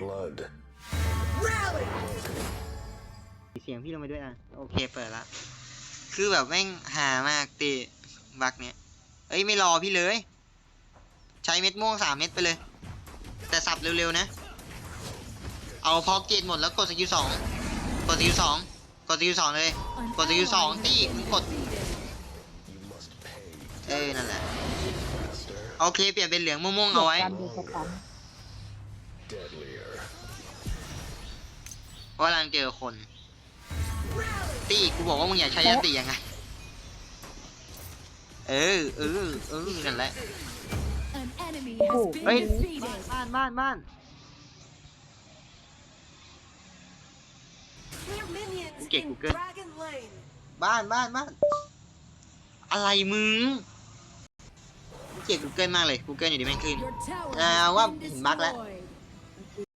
blood. เสียงพี่ลงไปด้วยอะ โอเคเปิดละ คือแบบแม่งหามากตีบักเนี้ยเอ้ยไม่รอพี่เลย ใช้เม็ดม่วงสามเม็ดไปเลย แต่สับเร็วๆนะ เอาพอเกตหมดแล้วกดสกิลสองกดสกิลสองกดสกิลสองเลย กดสกิลสองตีมึงกด เออนั่นแหละ โอเคเปลี่ยนเป็นเหลืองม่วงๆเอาไว้ การดูสตัน Deadlier. เพราะกำลังเจอคน ตีกูบอกว่ามึงอยากใช้ยาตียังไง เออเออเออนั่นแหละ An enemy Oh, has been Wait. defeated. บ้านบ้านบ้าน Clear minions Okay, in good. Dragon Lane. บ้านบ้านบ้าน อะไรมึงกูเกลียด Google มากเลย Google อยู่ดีแม่งขึ้น Your tower อ่า has ว่า been เห็นบั๊กแล้ว destroyed.